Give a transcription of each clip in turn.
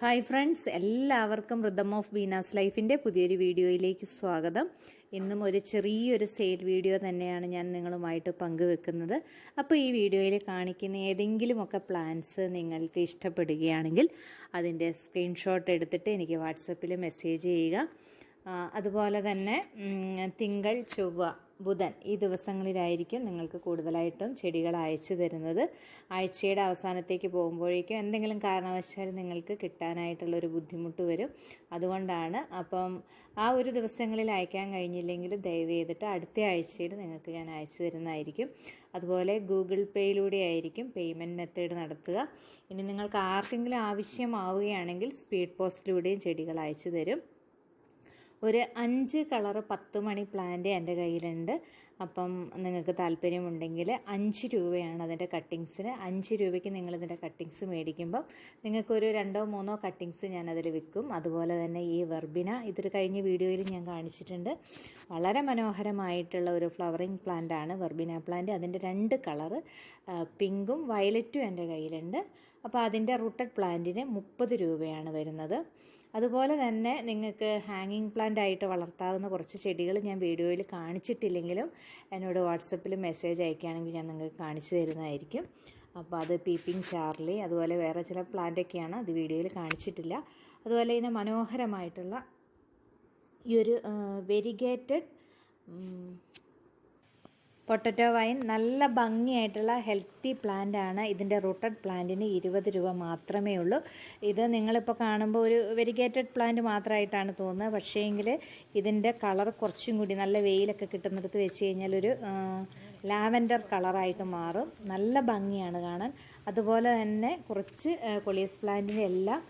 Hi friends എല്ലാവർക്കും rhythm of Beena's ലൈഫിന്റെ പുതിയൊരു വീഡിയോയിലേക്ക് സ്വാഗതം. ഇന്നും ഒരു ചെറിയൊരു സെയിൽ വീഡിയോ തന്നെയാണ് ഞാൻ നിങ്ങളുമായിട്ട് പങ്കുവെക്കുന്നത്. അപ്പോൾ ഈ വീഡിയോയിൽ കാണിക്കുന്ന ഏതെങ്കിലുമൊക്കെ പ്ലാൻസ് നിങ്ങൾക്ക് ഇഷ്ടപ്പെടുകയാണെങ്കിൽ അതിന്റെ സ്ക്രീൻഷോട്ട് എടുത്തിട്ട് എനിക്ക് വാട്സപ്പിൽ മെസ്സേജ് ചെയ്യുക. അതുപോലെ തന്നെ തിങ്കൾ ചൊവ്വ ബുധൻ ഈ ദിവസങ്ങളിലായിരിക്കും നിങ്ങൾക്ക് കൂടുതലായിട്ടും ചെടികൾ അയച്ചു തരുന്നത്. ആഴ്ചയുടെ അവസാനത്തേക്ക് പോകുമ്പോഴേക്കും എന്തെങ്കിലും കാരണവശാൽ നിങ്ങൾക്ക് കിട്ടാനായിട്ടുള്ള ഒരു ബുദ്ധിമുട്ട് വരും. അതുകൊണ്ടാണ് അപ്പം ആ ഒരു ദിവസങ്ങളിൽ അയക്കാൻ കഴിഞ്ഞില്ലെങ്കിൽ ദയവ് ചെയ്തിട്ട് അടുത്ത ആഴ്ചയിൽ നിങ്ങൾക്ക് ഞാൻ അയച്ചു തരുന്നതായിരിക്കും. അതുപോലെ ഗൂഗിൾ പേയിലൂടെ ആയിരിക്കും പേയ്മെന്റ് മെത്തേഡ് നടത്തുക. ഇനി നിങ്ങൾക്ക് ആർക്കെങ്കിലും ആവശ്യമാവുകയാണെങ്കിൽ സ്പീഡ് പോസ്റ്റിലൂടെയും ചെടികൾ അയച്ചു തരും. ഒരു അഞ്ച് കളർ പത്ത് മണി പ്ലാന്റ് എന്റെ കയ്യിലുണ്ട്. അപ്പം നിങ്ങൾക്ക് താല്പര്യമുണ്ടെങ്കിൽ അഞ്ച് രൂപയാണ് അതിന്റെ കട്ടിങ്സിന്. അഞ്ച് രൂപയ്ക്ക് നിങ്ങൾ ഇതിന്റെ കട്ടിങ്സ് മേടിക്കുമ്പം നിങ്ങൾക്കൊരു രണ്ടോ മൂന്നോ കട്ടിങ്സ് ഞാനതിൽ വിൽക്കും അതുപോലെ തന്നെ ഈ വെർബിന ഇതൊരു കഴിഞ്ഞ വീഡിയോയിൽ ഞാൻ കാണിച്ചിട്ടുണ്ട്. വളരെ മനോഹരമായിട്ടുള്ള ഒരു ഫ്ലവറിങ് പ്ലാന്റ് ആണ് വെർബിന പ്ലാന്റ്. അതിന്റെ രണ്ട് കളറ് പിങ്കും വയലറ്റും എന്റെ കയ്യിലുണ്ട്. അപ്പോൾ അതിന്റെ റൂട്ടഡ് പ്ലാന്റിന് മുപ്പത് രൂപയാണ് വരുന്നത്. അതുപോലെ തന്നെ നിങ്ങൾക്ക് ഹാങ്ങിങ് പ്ലാന്റ് ആയിട്ട് വളർത്താവുന്ന കുറച്ച് ചെടികൾ ഞാൻ വീഡിയോയിൽ കാണിച്ചിട്ടില്ലെങ്കിലും എന്നോട് വാട്സപ്പിൽ മെസ്സേജ് അയക്കുകയാണെങ്കിൽ ഞാൻ നിങ്ങൾക്ക് കാണിച്ചു തരുന്നതായിരിക്കും. അപ്പോൾ അത് പീപ്പിംഗ് ചാർലി അതുപോലെ വേറെ ചില പ്ലാന്റൊക്കെയാണ് അത് വീഡിയോയിൽ കാണിച്ചിട്ടില്ല. അതുപോലെ ഇതിന് മനോഹരമായിട്ടുള്ള ഈ ഒരു വെരിഗേറ്റഡ് പൊട്ടറ്റോ വൈൻ നല്ല ഭംഗിയായിട്ടുള്ള ഹെൽത്തി പ്ലാന്റ് ആണ് ഇതിന്റെ റൂട്ടഡ് പ്ലാന്റിന് ഇരുപത് രൂപ മാത്രമേ ഉള്ളൂ. ഇത് നിങ്ങളിപ്പോൾ കാണുമ്പോൾ ഒരു വെരിഗേറ്റഡ് പ്ലാന്റ് മാത്രമായിട്ടാണ് തോന്നുന്നത്. പക്ഷേങ്കിൽ ഇതിന്റെ കളർ കുറച്ചും കൂടി നല്ല വെയിലൊക്കെ കിട്ടുന്നിടത്ത് വെച്ച് കഴിഞ്ഞാൽ ഒരു ലാവൻഡർ കളറായിട്ട് മാറും. നല്ല ഭംഗിയാണ് കാണാൻ. അതുപോലെ തന്നെ കുറച്ച് കൊളിയസ് പ്ലാന്റിന്റെ എല്ലാം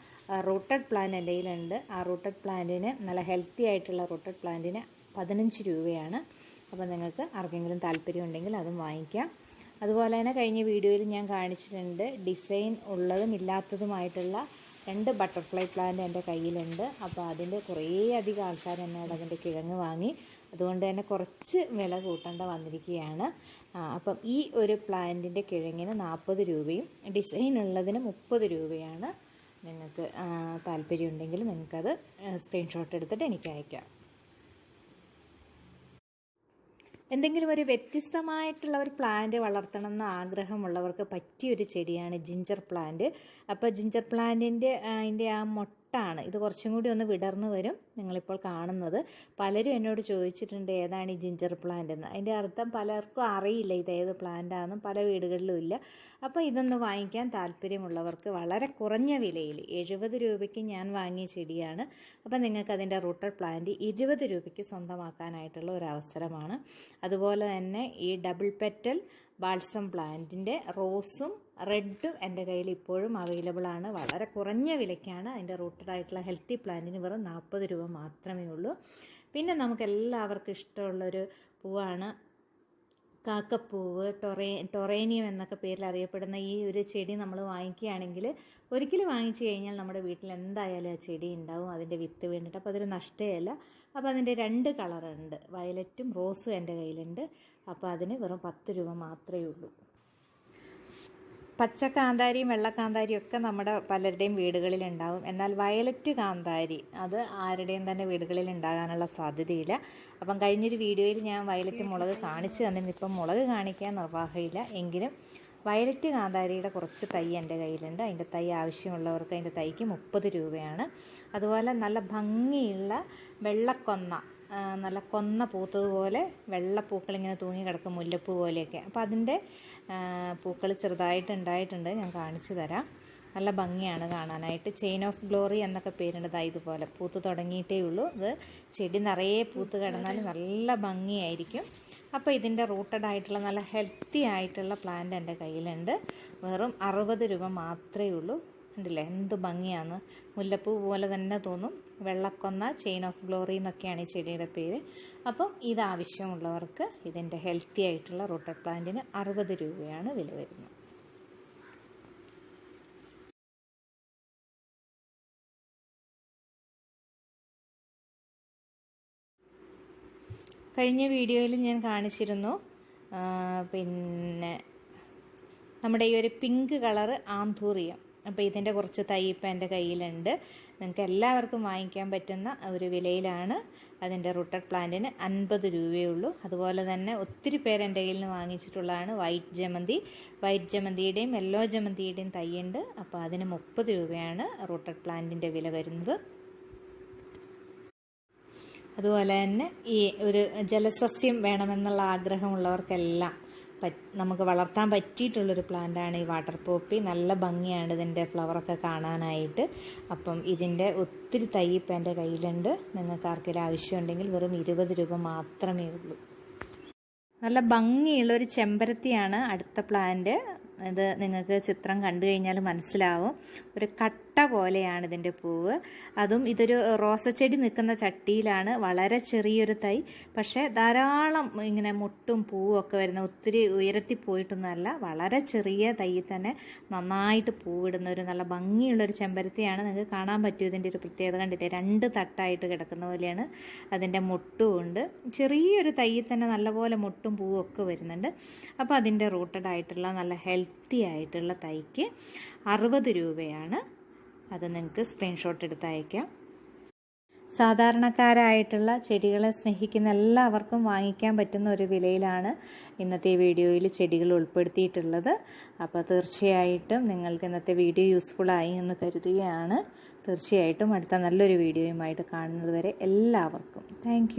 റൂട്ടഡ് പ്ലാന്റ് എന്റെ കയ്യിലുണ്ട്. ആ റൂട്ടഡ് പ്ലാന്റിന് നല്ല ഹെൽത്തി ആയിട്ടുള്ള റൂട്ടഡ് പ്ലാന്റിന് പതിനഞ്ച് രൂപയാണ്. അപ്പോൾ നിങ്ങൾക്ക് ആർക്കെങ്കിലും താല്പര്യം ഉണ്ടെങ്കിൽ അതും വാങ്ങിക്കാം. അതുപോലെ തന്നെ കഴിഞ്ഞ വീഡിയോയിൽ ഞാൻ കാണിച്ചിട്ടുണ്ട് ഡിസൈൻ ഉള്ളതും ഇല്ലാത്തതുമായിട്ടുള്ള രണ്ട് ബട്ടർഫ്ലൈ പ്ലാന്റ് എന്റെ കയ്യിലുണ്ട്. അപ്പോൾ അതിന്റെ കുറേ അധികം ആൾക്കാർ എന്നോട് അതിന്റെ കിഴങ്ങ് വാങ്ങി. അതുകൊണ്ട് തന്നെ കുറച്ച് വില കൂട്ടേണ്ട വന്നിരിക്കുകയാണ്. അപ്പം ഈ ഒരു പ്ലാന്റിന്റെ കിഴങ്ങിന് നാൽപ്പത് രൂപയും ഡിസൈൻ ഉള്ളതിന് മുപ്പത് രൂപയാണ്. നിങ്ങൾക്ക് താല്പര്യമുണ്ടെങ്കിൽ നിങ്ങൾക്കത് സ്ക്രീൻഷോട്ട് എടുത്തിട്ട് എനിക്ക് അയക്കാം. എന്തെങ്കിലും ഒരു വ്യത്യസ്തമായിട്ടുള്ള ഒരു പ്ലാന്റ് വളർത്തണം എന്ന ആഗ്രഹമുള്ളവർക്ക് പറ്റിയൊരു ചെടിയാണ് ജിഞ്ചർ പ്ലാന്റ് അപ്പോൾ ജിഞ്ചർ പ്ലാന്റിന്റെ അതിന്റെ ആ മൊട്ടാണ് ഇത് കുറച്ചും കൂടി ഒന്ന് വിടർന്നു വരും നിങ്ങളിപ്പോൾ കാണുന്നത്. പലരും എന്നോട് ചോദിച്ചിട്ടുണ്ട് ഏതാണ് ഈ ജിഞ്ചർ പ്ലാന്റ് എന്ന്? അതിന്റെ അർത്ഥം പലർക്കും അറിയില്ല ഇത് ഏത് പ്ലാന്റാണെന്നും പല വീടുകളിലും ഇല്ല. അപ്പോൾ ഇതൊന്ന് വാങ്ങിക്കാൻ താല്പര്യമുള്ളവർക്ക് വളരെ കുറഞ്ഞ വിലയിൽ എഴുപത് രൂപയ്ക്ക് ഞാൻ വാങ്ങിയ ചെടിയാണ്. അപ്പോൾ നിങ്ങൾക്ക് അതിന്റെ റൂട്ടഡ് പ്ലാന്റ് ഇരുപത് രൂപയ്ക്ക് സ്വന്തമാക്കാനായിട്ടുള്ള ഒരു അവസരമാണ്. അതുപോലെ തന്നെ ഈ ഡബിൾ പെറ്റൽ ബാൾസം പ്ലാന്റിന്റെ റോസും റെഡും എന്റെ കയ്യിൽ ഇപ്പോഴും അവൈലബിൾ ആണ്. വളരെ കുറഞ്ഞ വിലയ്ക്കാണ് അതിന്റെ റൂട്ടഡ് ആയിട്ടുള്ള ഹെൽത്തി പ്ലാന്റിന് വെറും നാൽപ്പത് രൂപ മാത്രമേ ഉള്ളൂ. പിന്നെ നമുക്ക് എല്ലാവർക്കും ഇഷ്ടമുള്ളൊരു പൂവാണ് കാക്കപ്പൂവ് ടൊറേ ടൊറേനിയം എന്നൊക്കെ പേരിൽ അറിയപ്പെടുന്ന ഈ ഒരു ചെടി നമ്മൾ വാങ്ങിക്കുകയാണെങ്കിൽ ഒരിക്കലും വാങ്ങിച്ചു കഴിഞ്ഞാൽ നമ്മുടെ വീട്ടിൽ എന്തായാലും ആ ചെടി ഉണ്ടാവും അതിന്റെ വിത്ത് വീണിട്ട് അപ്പോൾ അതൊരു നഷ്ടമല്ല അപ്പോൾ അതിന്റെ രണ്ട് കളറുണ്ട്. വയലറ്റും റോസും എന്റെ കയ്യിലുണ്ട്. അപ്പോൾ അതിന് വെറും പത്ത് രൂപ മാത്രമേ ഉള്ളൂ. പച്ച കാന്താരിയും വെള്ള കാന്താരിയും ഒക്കെ നമ്മുടെ പലരുടെയും വീടുകളിൽ ഉണ്ടാവും എന്നാൽ വയലറ്റ് കാന്താരി അത് ആരുടെയും തന്നെ വീടുകളിൽ ഉണ്ടാകാനുള്ള സാധ്യതയില്ല. അപ്പം കഴിഞ്ഞൊരു വീഡിയോയിൽ ഞാൻ വയലറ്റ് മുളക് കാണിച്ചു തന്നിരുന്നു. ഇപ്പം മുളക് കാണിക്കാൻ നിർവാഹമില്ല എങ്കിലും വയലറ്റ് കാന്താരിയുടെ കുറച്ച് തൈ എന്റെ കയ്യിലുണ്ട്. അതിന്റെ തൈ ആവശ്യമുള്ളവർക്ക് അതിന്റെ തൈക്ക് മുപ്പത് രൂപയാണ്. അതുപോലെ നല്ല ഭംഗിയുള്ള വെള്ളക്കൊന്ന നല്ല കൊന്ന പൂത്തതുപോലെ വെള്ളപ്പൂക്കൾ ഇങ്ങനെ തൂങ്ങി കിടക്കും മുല്ലപ്പൂ പോലെയൊക്കെ. അപ്പോൾ അതിന്റെ പൂക്കൾ ചെറുതായിട്ട് ഉണ്ടായിട്ടുണ്ട്. ഞാൻ കാണിച്ചു തരാം. നല്ല ഭംഗിയാണ് കാണാനായിട്ട്. ചെയിൻ ഓഫ് ഗ്ലോറി എന്നൊക്കെ പേരുണ്ട് ദാ ഇതുപോലെ പൂത്ത് തുടങ്ങിയിട്ടേ ഉള്ളൂ. ഇത് ചെടി നിറയെ പൂത്ത് കിടന്നാൽ നല്ല ഭംഗിയായിരിക്കും. അപ്പോൾ ഇതിന്റെ റൂട്ടഡ് ആയിട്ടുള്ള നല്ല ഹെൽത്തി ആയിട്ടുള്ള പ്ലാന്റ് എന്റെ കയ്യിലുണ്ട്. വെറും അറുപത് രൂപ മാത്രമേ ഉള്ളൂ. ഉണ്ടല്ലേ? എന്ത് ഭംഗിയാണ്. മുല്ലപ്പൂ പോലെ തന്നെ തോന്നും. വെള്ളക്കൊന്ന ചെയിൻ ഓഫ് ഗ്ലോറി എന്നൊക്കെയാണ് ഈ ചെടിയുടെ പേര്. അപ്പം ഇത് ആവശ്യമുള്ളവർക്ക് ഇതിന്റെ ഹെൽത്തി ആയിട്ടുള്ള റൂട്ടഡ് പ്ലാന്റിന് അറുപത് രൂപയാണ് വില വരുന്നത്. കഴിഞ്ഞ വീഡിയോയിൽ ഞാൻ കാണിച്ചിരുന്നു പിന്നെ നമ്മുടെ ഈ ഒരു പിങ്ക് കളറ് ആന്തൂറിയം. അപ്പോൾ ഇതിന്റെ കുറച്ച് തൈ ഇപ്പം എന്റെ കയ്യിലുണ്ട്. നിങ്ങൾക്ക് എല്ലാവർക്കും വാങ്ങിക്കാൻ പറ്റുന്ന ഒരു വിലയിലാണ് അതിന്റെ റൂട്ടഡ് പ്ലാന്റിന് അൻപത് രൂപയേ ഉള്ളൂ. അതുപോലെ തന്നെ ഒത്തിരി പേര് എന്റെ കയ്യിൽ നിന്ന് വാങ്ങിച്ചിട്ടുള്ളതാണ് വൈറ്റ് ജമന്തി. വൈറ്റ് ജമന്തിയുടെയും യെല്ലോ ജമന്തിയുടെയും തൈയുണ്ട്. അപ്പോൾ അതിന് മുപ്പത് രൂപയാണ് റൂട്ടഡ് പ്ലാന്റിന്റെ വില വരുന്നത്. അതുപോലെ തന്നെ ഈ ഒരു ജലസസ്യം വേണമെന്നുള്ള ആഗ്രഹമുള്ളവർക്കെല്ലാം നമുക്ക് വളർത്താൻ പറ്റിയിട്ടുള്ളൊരു പ്ലാന്റാണ് ഈ വാട്ടർ പോപ്പി. നല്ല ഭംഗിയാണ് ഇതിന്റെ ഫ്ലവറൊക്കെ കാണാനായിട്ട്. അപ്പം ഇതിന്റെ ഒത്തിരി തൈ എന്റെ കയ്യിലുണ്ട്. നിങ്ങൾക്ക് ആർക്കെങ്കിലും ആവശ്യമുണ്ടെങ്കിൽ വെറും ഇരുപത് രൂപ മാത്രമേ ഉള്ളൂ. നല്ല ഭംഗിയുള്ളൊരു ചെമ്പരത്തിയാണ് അടുത്ത പ്ലാന്റ്. ഇത് നിങ്ങൾക്ക് ചിത്രം കണ്ടു കഴിഞ്ഞാൽ മനസ്സിലാവും. ഒരു കട്ട പോലെയാണ് ഇതിന്റെ പൂവ്. അതും ഇതൊരു റോസച്ചെടി നിൽക്കുന്ന ചട്ടിയിലാണ്. വളരെ ചെറിയൊരു തൈ. പക്ഷേ ധാരാളം ഇങ്ങനെ മുട്ടും പൂവും ഒക്കെ വരുന്ന ഒത്തിരി ഉയരത്തിൽ പോയിട്ടൊന്നുമല്ല വളരെ ചെറിയ തൈ തന്നെ നന്നായിട്ട് പൂവിടുന്ന ഒരു നല്ല ഭംഗിയുള്ളൊരു ചെമ്പരത്തിയാണ്. നിങ്ങൾക്ക് കാണാൻ പറ്റും ഇതിന്റെ ഒരു പ്രത്യേകത കണ്ടില്ലേ? രണ്ട് തട്ടായിട്ട് കിടക്കുന്ന പോലെയാണ് അതിന്റെ മുട്ടും ഉണ്ട്. ചെറിയൊരു തൈ തന്നെ നല്ലപോലെ മുട്ടും പൂവും ഒക്കെ വരുന്നുണ്ട്. അപ്പോൾ അതിന്റെ റൂട്ടഡ് ആയിട്ടുള്ള നല്ല ഹെൽത്തി ആയിട്ടുള്ള തൈക്ക് അറുപത് രൂപയാണ്. അത് നിങ്ങൾക്ക് സ്ക്രീൻഷോട്ട് എടുത്ത് അയക്കാം. സാധാരണക്കാരായിട്ടുള്ള ചെടികളെ സ്നേഹിക്കുന്ന എല്ലാവർക്കും വാങ്ങിക്കാൻ പറ്റുന്ന ഒരു വിലയിലാണ് ഇന്നത്തെ വീഡിയോയിൽ ചെടികൾ ഉൾപ്പെടുത്തിയിട്ടുള്ളത്. അപ്പോൾ തീർച്ചയായിട്ടും നിങ്ങൾക്ക് ഇന്നത്തെ വീഡിയോ യൂസ്ഫുള്ളായി എന്ന് കരുതുകയാണ്. തീർച്ചയായിട്ടും അടുത്ത നല്ലൊരു വീഡിയോയുമായിട്ട് കാണുന്നത് വരെ എല്ലാവർക്കും. താങ്ക്